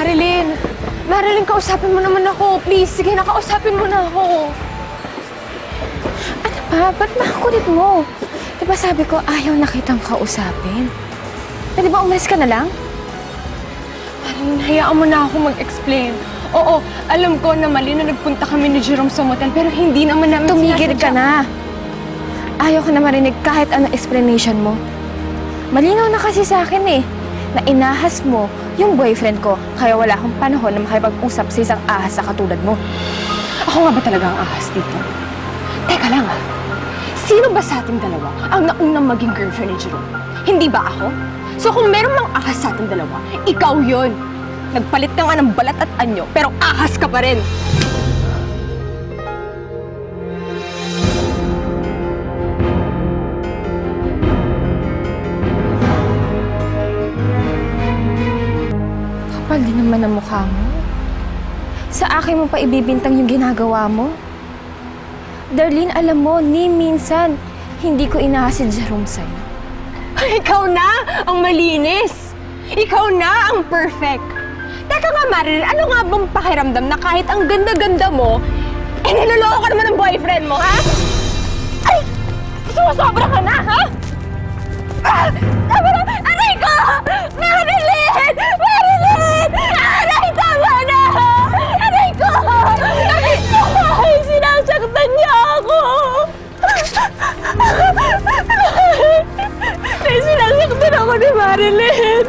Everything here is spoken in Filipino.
Marilyn! Marilyn, kausapin mo naman ako. Please, sige na, kausapin mo na ako. Ano ba? Ba't makakulit mo? Di ba sabi ko ayaw na kitang kausapin? Pwede ba umalis ka na lang? Marilyn, hayaan mo na ako mag-explain. Oo, alam ko na mali na nagpunta kami ni Jerome sa motel, pero hindi naman namin Tumigil ka na. Ayaw ko na marinig kahit anong explanation mo. Malinaw na kasi sa akin eh, na inahas mo yung boyfriend ko, kaya wala akong panahon na makipag-usap sa isang ahas sa katulad mo. Ako nga ba talaga ang ahas dito? Teka lang ah. Sino ba sa ating dalawa ang naunang maging girlfriend ni Jerome? Hindi ba ako? So kung meron mang ahas sa ating dalawa, ikaw yon. Nagpalit ka nga ng balat at anyo, pero ahas ka pa rin. Din naman ang mukha mo. Sa akin mo pa ibibintang yung ginagawa mo? Darlene, alam mo, ni minsan, hindi ko inahas si Jerome sa'yo. Ikaw na ang malinis! Ikaw na ang perfect! Teka nga, Marilyn, ano nga bang pakiramdam na kahit ang ganda-ganda mo, eh niloloko ka naman ng boyfriend mo, ha? Ay! Sumusobra ka na, ha? Ah! Ay, sinasaktan